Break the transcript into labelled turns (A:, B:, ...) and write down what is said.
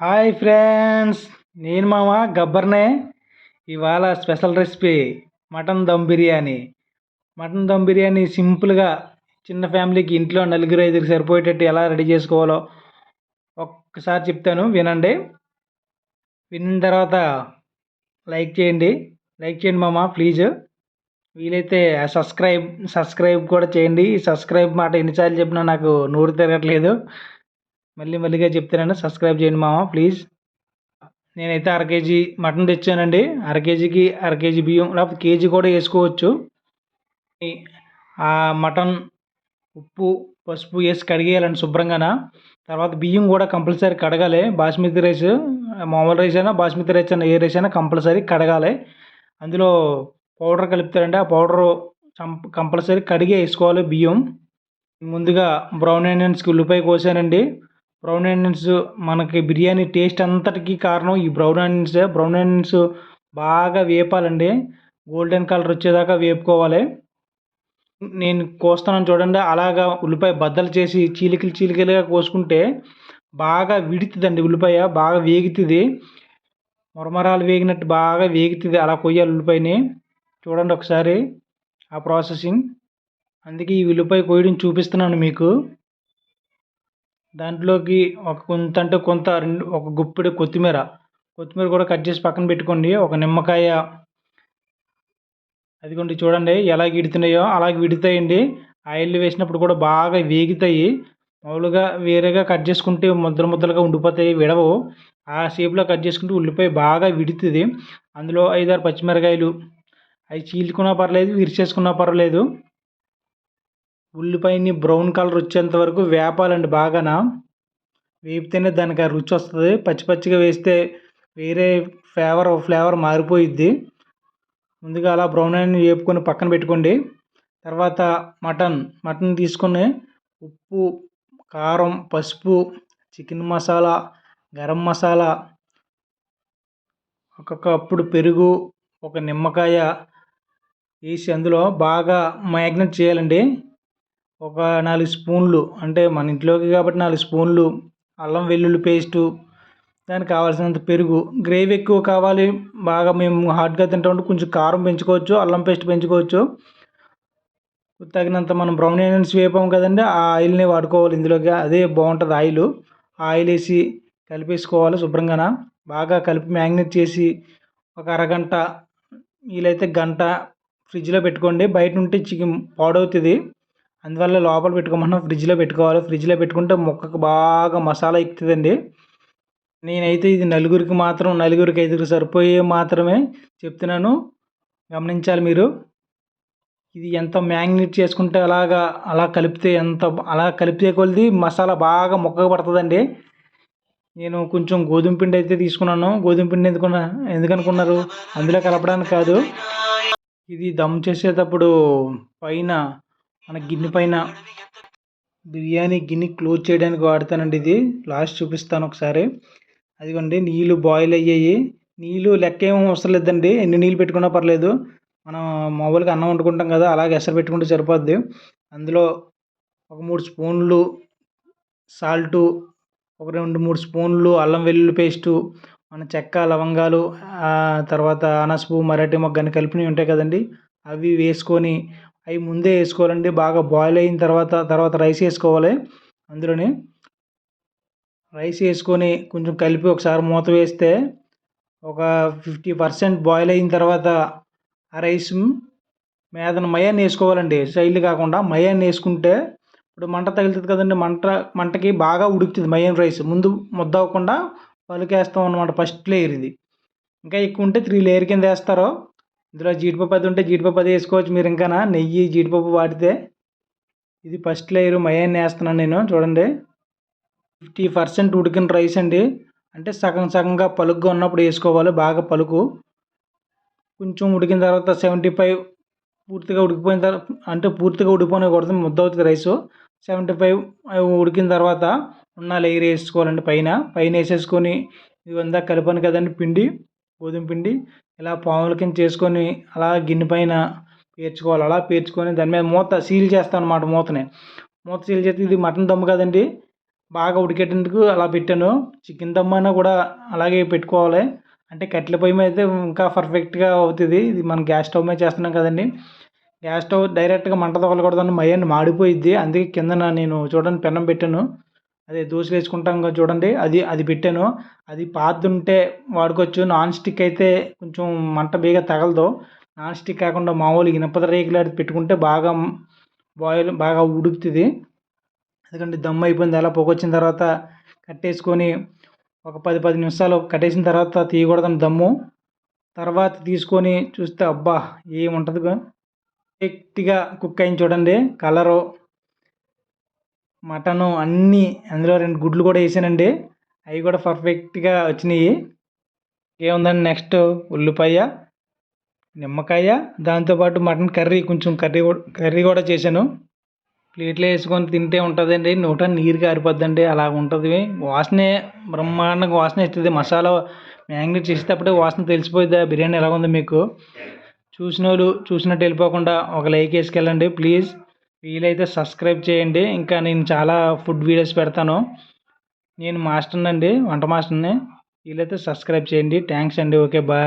A: Hi friends నేను మామ గబ్బర్నే. ఇవాళ special recipe mutton dum biryani. Mutton dum biryani సింపుల్గా చిన్న ఫ్యామిలీకి ఇంట్లో నలుగురు ఐదుగురు సరిపోయేటట్టు ఎలా రెడీ చేసుకోవాలో ఒక్కసారి చెప్తాను వినండి. విన్న తర్వాత లైక్ చేయండి. లైక్ చేయండి మామ ప్లీజ్. వీలైతే సబ్స్క్రైబ్ సబ్స్క్రైబ్ కూడా చేయండి. సబ్స్క్రైబ్ మాట ఎన్నిసార్లు చెప్పినా నాకు నూరు తిరగట్లేదు. మళ్ళీ మళ్ళీగా చెప్తానండి సబ్స్క్రైబ్ చేయండి మామ ప్లీజ్ నేనైతే అర కేజీ మటన్ తెచ్చానండి. అర కేజీకి అర కేజీ బియ్యం లేకపోతే కేజీ కూడా వేసుకోవచ్చు. ఆ మటన్ ఉప్పు పసుపు వేసి కడిగేయాలండి శుభ్రంగాన. తర్వాత బియ్యం కూడా కంపల్సరీ కడగాలి. బాస్మతి రైస్ మామూలు రైస్ అయినా బాస్మతి రైస్ అయినా ఏ రైస్ అయినా కంపల్సరీ కడగాలి. అందులో పౌడర్ కలుపుతారండి. ఆ పౌడరు కంపల్సరీ కడిగే వేసుకోవాలి బియ్యం. ముందుగా బ్రౌన్ ఆనియన్స్కి ఉల్లిపాయ కోసానండి. బ్రౌన్ ఆనియన్స్ మనకి బిర్యానీ టేస్ట్ అంతటికి కారణం ఈ బ్రౌన్ ఆనియన్స్. బ్రౌన్ ఆనియన్స్ బాగా వేపాలండి. గోల్డెన్ కలర్ వచ్చేదాకా వేపుకోవాలి. నేను కోస్తున్నాను చూడండి. అలాగా ఉల్లిపాయ బద్దలు చేసి చీలికలు చీలికలుగా కోసుకుంటే బాగా విడుతుందండి ఉల్లిపాయ. బాగా వేగుతుంది. మొరమరాలు వేగినట్టు బాగా వేగుతుంది అలా కొయ్యాలి ఉల్లిపాయని. చూడండి ఒకసారి ఆ ప్రాసెసింగ్. అందుకే ఈ ఉల్లిపాయ కొయ్యడం చూపిస్తున్నాను మీకు. దాంట్లోకి ఒక కొంత అంటే కొంత రెండు ఒక గుప్పెడు కొత్తిమీర. కొత్తిమీర కూడా కట్ చేసి పక్కన పెట్టుకోండి. ఒక నిమ్మకాయ. అదిగోండి చూడండి ఎలా విడుతున్నాయో. అలా విడుతాయండి. ఆయిల్ వేసినప్పుడు కూడా బాగా వేగుతాయి. మామూలుగా వేరేగా కట్ చేసుకుంటే ముద్దలు ముద్దలుగా ఉండిపోతాయి విడవు. ఆ షేప్లో కట్ చేసుకుంటే ఉల్లిపాయ బాగా విడుతుంది. అందులో ఐదారు పచ్చిమిరకాయలు. అవి చీల్చుకున్నా పర్లేదు విరిచేసుకున్నా పర్వాలేదు ఉల్లిపాయని బ్రౌన్ కలర్ వచ్చేంత వరకు వేపాలండి బాగాన. వేపితేనే దానికి ఆ రుచి వస్తుంది. పచ్చి పచ్చిగా వేస్తే వేరే ఫ్లేవర్ ఫ్లేవర్ మారిపోయిద్ది. ముందుగా అలా బ్రౌన్ ఆనియన్ వేపుకొని పక్కన పెట్టుకోండి. తర్వాత మటన్ మటన్ తీసుకొని ఉప్పు కారం పసుపు చికెన్ మసాలా గరం మసాలా ఒక కప్పుడు పెరుగు ఒక నిమ్మకాయ వేసి అందులో బాగా మ్యాగ్నెట్ చేయాలండి. ఒక నాలుగు స్పూన్లు అంటే మన ఇంట్లోకి కాబట్టి నాలుగు స్పూన్లు అల్లం వెల్లుల్లి పేస్టు దానికి కావాల్సినంత పెరుగు. గ్రేవీ ఎక్కువ కావాలి బాగా మేము హాట్గా తింటామంటే కొంచెం కారం పెంచుకోవచ్చు అల్లం పేస్ట్ పెంచుకోవచ్చు. తగినంత మనం బ్రౌన్ ఆనియన్స్ వేపాం కదండి ఆ ఆయిల్ని వాడుకోవాలి ఇందులోకి. అదే బాగుంటుంది ఆయిల్. ఆయిల్ వేసి కలిపేసుకోవాలి శుభ్రంగాన. బాగా కలిపి మ్యాగ్నెట్ చేసి ఒక అరగంట వీలైతే గంట ఫ్రిడ్జ్లో పెట్టుకోండి. బయట ఉంటే చికెన్ పాడవుతుంది. అందువల్ల లోపల పెట్టుకోమన్నా ఫ్రిడ్జ్లో పెట్టుకోవాలి. ఫ్రిడ్జ్లో పెట్టుకుంటే ముక్కకు బాగా మసాలా ఎక్కుతుందండి. నేనైతే ఇది నలుగురికి మాత్రం నలుగురికి ఐదుగురు సరిపోయే మాత్రమే చెప్తున్నాను. గమనించాలి మీరు. ఇది ఎంత మ్యాగ్నేట్ చేసుకుంటే అలాగా అలా కలిపితే ఎంత అలా కలిపితే కొలిది మసాలా బాగా ముక్కకు పడుతుందండి. నేను కొంచెం గోధుమ పిండి అయితే తీసుకున్నాను. గోధుమ పిండి ఎందుకున్నా ఎందుకనుకున్నారు అందులో కలపడానికి కాదు. ఇది దమ్ చేసేటప్పుడు పైన మన గిన్నె పైన బిర్యానీ గిన్నె క్లోజ్ చేయడానికి వాడతానండి ఇది. లాస్ట్ చూపిస్తాను ఒకసారి. అదిగోండి నీళ్ళు బాయిల్ అయ్యాయి. నీళ్ళు లెక్క ఏం అవసరం లేదండి. ఎన్ని నీళ్ళు పెట్టుకున్నా పర్లేదు. మనం మామూలుగా అన్నం వండుకుంటాం కదా అలాగే ఎసరు పెట్టుకుంటే సరిపోద్ది. అందులో ఒక మూడు స్పూన్లు సాల్టు ఒక రెండు మూడు స్పూన్లు అల్లం వెల్లుల్లి పేస్టు మన చెక్క లవంగాలు తర్వాత అనసపు మరాఠీ మొగ్గని కలిపినవి ఉంటాయి కదండి. అవి వేసుకొని అవి ముందే వేసుకోవాలండి. బాగా బాయిల్ అయిన తర్వాత తర్వాత రైస్ వేసుకోవాలి. అందులోని రైస్ వేసుకొని కొంచెం కలిపి ఒకసారి మూత వేస్తే ఒక ఫిఫ్టీ పర్సెంట్ బాయిల్ అయిన తర్వాత ఆ రైస్ మీదన మయాన్ని వేసుకోవాలండి. సైడ్లు కాకుండా మయాన్ని వేసుకుంటే ఇప్పుడు మంట తగులుతుంది కదండి. మంట మంటకి బాగా ఉడుకుతుంది మయం రైస్ ముందు ముద్ద అవ్వకుండా పలుకేస్తాం అనమాట ఫస్ట్ లేయర్ ఇది. ఇంకా ఎక్కువ ఉంటే త్రీ లేయర్ కింద వేస్తారు ఇందులో జీడిపప్పు అది ఉంటే జీడిపప్పు అది వేసుకోవచ్చు. మీరు ఇంకా నెయ్యి జీడిపప్పు వాడితే ఇది ఫస్ట్ లేయర్ మయాన్ని వేస్తున్నాను నేను చూడండి. ఫిఫ్టీ పర్సెంట్ ఉడికిన రైస్ అండి. అంటే సగం సగంగా పలుగ్గా ఉన్నప్పుడు వేసుకోవాలి బాగా పలుకు. కొంచెం ఉడికిన తర్వాత సెవెంటీ ఫైవ్ పూర్తిగా ఉడికిపోయిన తర్వాత అంటే పూర్తిగా ఉడికిపోయినకూడదు ముద్ద అవుతుంది రైస్ సెవెంటీ ఫైవ్ ఉడికిన తర్వాత ఉన్న లేయర్ వేసుకోవాలండి పైన. పైన వేసేసుకొని ఇవంతా కలిపాను కదండి పిండి గోధుమ పిండి. ఇలా పాముల కింద చేసుకొని అలా గిన్నె పైన పేర్చుకోవాలి. అలా పేర్చుకొని దాని మీద మూత సీల్ చేస్తాను అనమాట మూతని. మూత సీల్ చేస్తే ఇది మటన్ దమ్ము కదండి. బాగా ఉడికేటందుకు అలా పెట్టాను. చికెన్ దమ్ అయినా కూడా అలాగే పెట్టుకోవాలి. అంటే కట్టెల పొయ్యి మీద అయితే ఇంకా పర్ఫెక్ట్గా అవుతుంది. ఇది మనం గ్యాస్ స్టవ్ మీద చేస్తున్నాం కదండి. గ్యాస్ స్టవ్ డైరెక్ట్గా మంట తగలకూడదని మయ్యని మాడిపోయిద్ది. అందుకే కిందన నేను చూడండి పెన్నం పెట్టాను. అదే దోశలు వేసుకుంటాం కదా చూడండి. అది అది పెట్టాను. అది పాతుంటే వాడుకోవచ్చు. నాన్ స్టిక్ అయితే కొంచెం మంట బేగా తగలదు. నాన్ స్టిక్ కాకుండా మామూలు ఇనపద రేకులు అది పెట్టుకుంటే బాగా బాయిల్ బాగా ఉడుకుతుంది. ఎందుకంటే దమ్ అయిపోయింది. అలా పొగొచ్చిన తర్వాత కట్టేసుకొని ఒక పది పది నిమిషాలు కట్టేసిన తర్వాత తీయకూడదని దమ్ము. తర్వాత తీసుకొని చూస్తే అబ్బా ఏముంటుంది పర్ఫెక్ట్గా కుక్ అయింది చూడండి. కలరు మటను అన్నీ అందులో రెండు గుడ్లు కూడా వేసానండి. అవి కూడా పర్ఫెక్ట్గా వచ్చినాయి. ఏముందండి నెక్స్ట్ ఉల్లిపాయ నిమ్మకాయ దాంతోపాటు మటన్ కర్రీ కొంచెం కర్రీ కర్రీ కూడా చేశాను. ప్లేట్లో వేసుకొని తింటే ఉంటుందండి. నోట నీరు కారిపోద్దండి. అలా ఉంటుంది. వాసనే బ్రహ్మాండంగా వాసన ఇస్తుంది. మసాలా మ్యాగ్నేట్ చేసేటప్పుడే వాసన తెలిసిపోద్ది ఆ బిర్యానీ ఎలా ఉందో మీకు? చూసిన వాళ్ళు చూసినట్టు వెళ్ళిపోకుండా ఒక లైక్ వేసుకెళ్ళండి ప్లీజ్. వీలైతే సబ్స్క్రైబ్ చేయండి. ఇంకా నేను చాలా ఫుడ్ వీడియోస్ పెడతాను. నేను మాస్టర్ని అండి వంట మాస్టర్ని. వీలైతే సబ్స్క్రైబ్ చేయండి. థ్యాంక్స్ అండి. Okay bye.